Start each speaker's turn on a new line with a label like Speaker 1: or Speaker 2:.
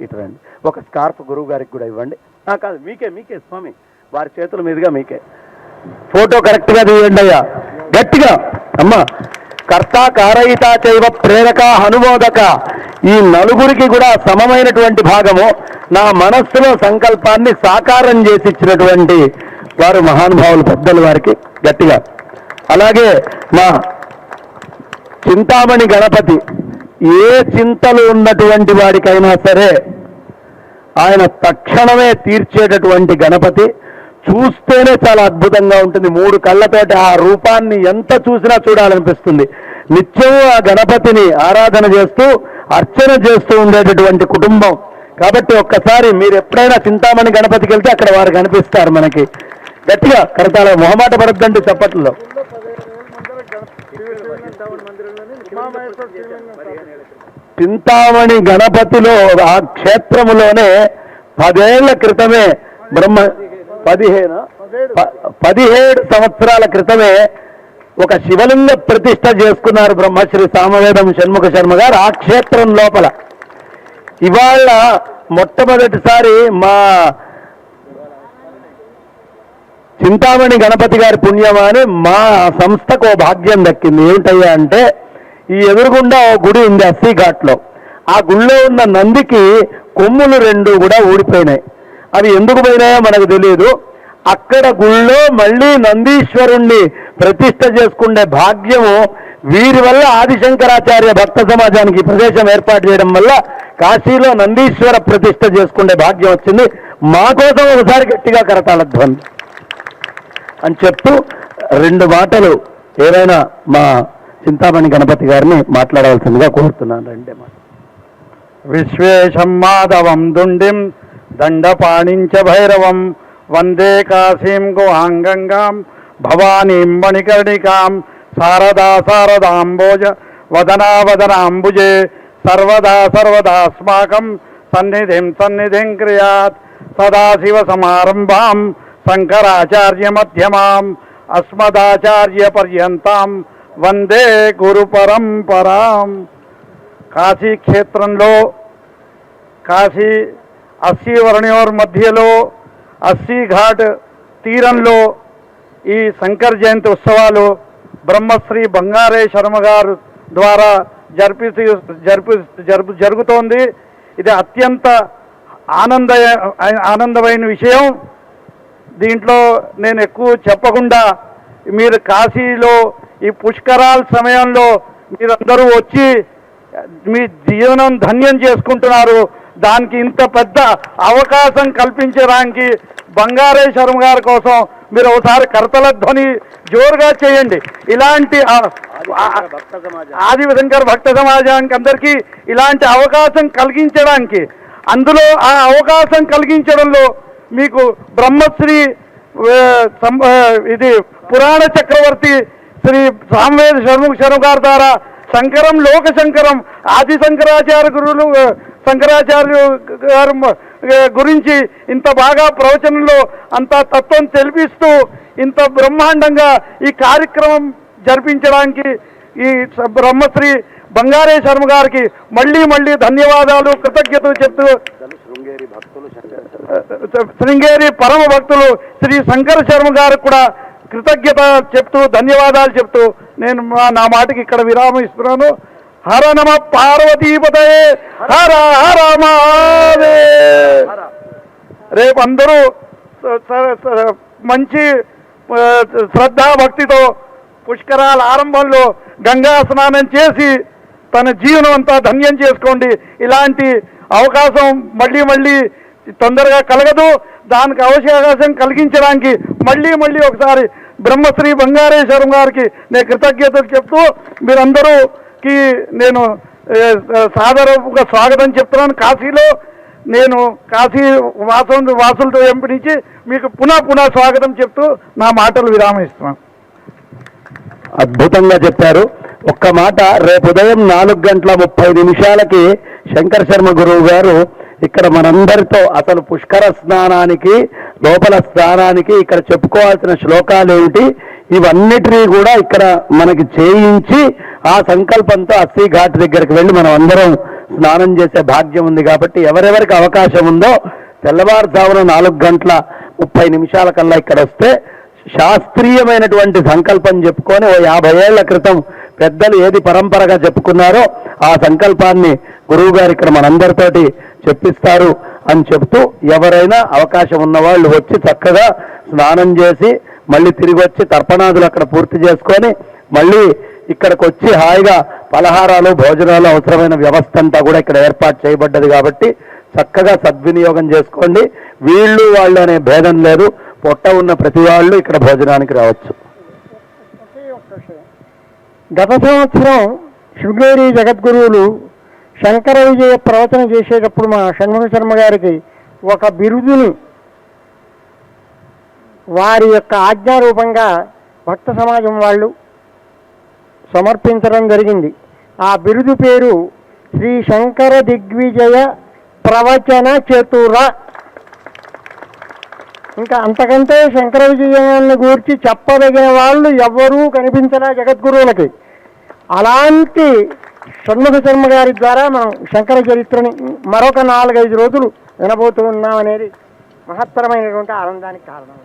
Speaker 1: ఇటు ఒక స్కార్ఫ్ గురువు గారికి కూడా ఇవ్వండి. ఆ, కాదు మీకే మీకే స్వామి. వారి చేతుల మీదుగా మీకే. ఫోటో కరెక్ట్గా తీయండి అయ్యా. గట్టిగా. అమ్మా. కర్త కారయిత చైవ ప్రేరక అనుమోదక ఈ నలుగురికి కూడా సమమైనటువంటి భాగము. నా మనస్సులో సంకల్పాన్ని సాకారం చేసి ఇచ్చినటువంటి వారు మహానుభావులు పెద్దలు వారికి. గట్టిగా. అలాగే మా చింతామణి గణపతి. ఏ చింతలు ఉన్నటువంటి వాడికైనా సరే ఆయన తక్షణమే తీర్చేటటువంటి గణపతి చూస్తేనే చాలా అద్భుతంగా ఉంటుంది. మూడు కళ్ళతోటి ఆ రూపాన్ని ఎంత చూసినా చూడాలనిపిస్తుంది. నిత్యం ఆ గణపతిని ఆరాధన చేస్తూ అర్చన చేస్తూ ఉండేటటువంటి కుటుంబం. కాబట్టి ఒక్కసారి మీరు ఎప్పుడైనా చింతామణి గణపతికి వెళ్తే అక్కడ వారు కనిపిస్తారు మనకి. గట్టిగా కరతాల మొహమాట పడద్దండి చప్పట్లో చింతామణి గణపతిలో ఆ క్షేత్రములోనే పదేళ్ళ క్రితమే బ్రహ్మ పదిహేను? పదిహేడు సంవత్సరాల క్రితమే ఒక శివలింగ ప్రతిష్ట చేసుకున్నారు బ్రహ్మశ్రీ సామవేదం షణ్ముఖ శర్మ గారు ఆ క్షేత్రం లోపల. ఇవాళ మొట్టమొదటిసారి మా చింతామణి గణపతి గారి పుణ్యమాని మా సంస్థకు ఓ భాగ్యం దక్కింది. ఏమిటయ్యా అంటే ఈ ఎదురుగుండా ఓ గుడి ఉంది అస్సీ ఘాట్లో ఆ గుళ్ళో ఉన్న నందికి కొమ్ములు రెండు కూడా ఊడిపోయినాయి. అవి ఎందుకు పోయినాయో మనకు తెలియదు అక్కడ గుళ్ళో మళ్ళీ నందీశ్వరుణ్ణి ప్రతిష్ట చేసుకునే భాగ్యము వీరి వల్ల ఆదిశంకరాచార్య భక్త సమాజానికి ప్రదేశం ఏర్పాటు చేయడం వల్ల కాశీలో నందీశ్వర ప్రతిష్ట చేసుకునే భాగ్యం వచ్చింది. మా కోసం ఒకసారి గట్టిగా కరతాళధ్వని. అని చెప్తూ రెండు మాటలు ఏదైనా మా చింతామణి గణపతి గారిని మాట్లాడవలసిందిగా కోరుతున్నాను. రెండే మాట
Speaker 2: విశ్వేశం మాధవం దుండిం దండపాణించ భైరవం. వందే కాశీం గుహాంగంగాం. భవానీం మణికర్ణికాం. శారదా శారదాంబోజ వదనా వదనాంబుజే సర్వదా సర్వదాస్మాకం సన్నిధిం సన్నిధిం క్రియాత్. సదాశివ సమారంభాం. శంకరాచార్య మధ్యమాం అస్మదాచార్య పర్యంతం వందే గురు పరంపరాం కాశీ క్షేత్రంలో కాశీ అస్సీ వర్ణయోర్ మధ్యలో అస్సీ ఘాట్ తీరంలో ఈ శంకర్ జయంతి ఉత్సవాలు బ్రహ్మశ్రీ బంగారే శర్మ గారు ద్వారా జరిపి జరిపి జరుపు జరుగుతోంది ఇది అత్యంత ఆనంద ఆనందమైన విషయం దీంట్లో నేను ఎక్కువ చెప్పకుండా మీరు కాశీలో ఈ పుష్కరాల సమయంలో మీరందరూ వచ్చి మీ జీవనం ధన్యం చేసుకుంటున్నారు. దానికి ఇంత పెద్ద అవకాశం కల్పించడానికి బంగారే శర్మ గారి కోసం మీరు ఒకసారి కర్తల ధ్వని జోరుగా చేయండి. ఇలాంటి ఆది శంకర్ భక్త సమాజానికి అందరికీ ఇలాంటి అవకాశం కలిగించడానికి అందులో ఆ అవకాశం కలిగించడంలో మీకు బ్రహ్మశ్రీ సం- ఇది పురాణ చక్రవర్తి శ్రీ సామవేద షణ్ముఖ శర్మ గారి ద్వారా శంకరం లోక శంకరం ఆది శంకరాచార్య గురువులు శంకరాచార్యు శంకరాచార్య గారు గురించి ఇంత బాగా ప్రవచనంలో అంత తత్వం తెలిపిస్తూ ఇంత బ్రహ్మాండంగా ఈ కార్యక్రమం జరిపించడానికి ఈ బ్రహ్మశ్రీ బంగారే శర్మ గారికి మళ్ళీ మళ్ళీ ధన్యవాదాలు కృతజ్ఞతలు చెప్తూ శృంగేరి పరమ భక్తులు శ్రీ శంకర శర్మ గారికి కూడా కృతజ్ఞత చెప్తూ ధన్యవాదాలు చెప్తూ నేను మా- నా మాటకి ఇక్కడ విరామం ఇస్తున్నాను. హర నమ పార్వతీపతయే. హర హర మహాదే రేపు అందరూ మంచి భక్తితో పుష్కరాల ఆరంభంలో గంగా స్నానం చేసి తన జీవనం అంతా ధన్యం చేసుకోండి. ఇలాంటి అవకాశం మళ్ళీ మళ్ళీ తొందరగా కలగదు. దానికి అవకాశం కలిగించడానికి మళ్ళీ మళ్ళీ ఒకసారి బ్రహ్మశ్రీ బంగారేశ్వరం గారికి నేను కృతజ్ఞతలు చెప్తూ మీరందరూకి నేను సాదరపుగా స్వాగతం చెప్తున్నాను. కాశీలో నేను కాశీ వాసం వాసులతో ఎంపినించి మీకు పునః పునః స్వాగతం చెప్తూ నా మాటలు విరామం ఇస్తున్నాను.
Speaker 1: అద్భుతంగా చెప్పారు. ఒక్క మాట రేపు ఉదయం నాలుగు గంటల ముప్పై నిమిషాలకి శంకర్ శర్మ గురువు గారు ఇక్కడ మనందరితో అసలు పుష్కర స్నానానికి లోపల స్నానానికి ఇక్కడ చెప్పుకోవాల్సిన శ్లోకాలు ఏమిటి ఇవన్నిటినీ కూడా ఇక్కడ మనకి చేయించి ఆ సంకల్పంతో అస్సీ ఘాట్ దగ్గరికి వెళ్ళి మనం అందరం స్నానం చేసే భాగ్యం ఉంది కాబట్టి ఎవరెవరికి అవకాశం ఉందో తెల్లవారుజామున నాలుగు గంటల ముప్పై నిమిషాల కల్లా ఇక్కడ వస్తే శాస్త్రీయమైనటువంటి సంకల్పం చెప్పుకొని ఓ యాభై ఏళ్ళ క్రితం పెద్దలు ఏది పరంపరగా చెప్పుకున్నారో ఆ సంకల్పాన్ని గురువు గారు ఇక్కడ మనందరితోటి చెప్పిస్తారు అని చెప్తూ ఎవరైనా అవకాశం ఉన్న వాళ్ళు వచ్చి చక్కగా స్నానం చేసి మళ్ళీ తిరిగి వచ్చి తర్పణాదులు అక్కడ పూర్తి చేసుకొని మళ్ళీ ఇక్కడికి వచ్చి హాయిగా పలహారాలు భోజనాలు అవసరమైన వ్యవస్థ అంతా కూడా ఇక్కడ ఏర్పాటు చేయబడ్డది కాబట్టి చక్కగా సద్వినియోగం చేసుకోండి. వీళ్ళు వాళ్ళు అనే భేదం లేదు. పొట్ట ఉన్న ప్రతి వాళ్ళు ఇక్కడ భోజనానికి రావచ్చు.
Speaker 3: గత సంవత్సరం శృంగేరి జగద్గురువులు శంకర విజయ ప్రవచన చేసేటప్పుడు మా షణ్ముఖ శర్మ గారికి ఒక బిరుదుని వారి యొక్క ఆజ్ఞారూపంగా భక్త సమాజం వాళ్ళు సమర్పించడం జరిగింది. ఆ బిరుదు పేరు శ్రీ శంకర దిగ్విజయ ప్రవచన చతుర ఇంకా అంతకంటే శంకర విజయాన్ని గూర్చి చెప్పదగిన వాళ్ళు ఎవ్వరూ కనిపించలే జగద్గురువులకి. అలాంటి షణ్ముఖ శర్మ గారి ద్వారా మనం శంకర చరిత్రని మరొక నాలుగైదు రోజులు వినబోతూ ఉన్నాం అనేది మహత్తరమైనటువంటి ఆనందానికి కారణం.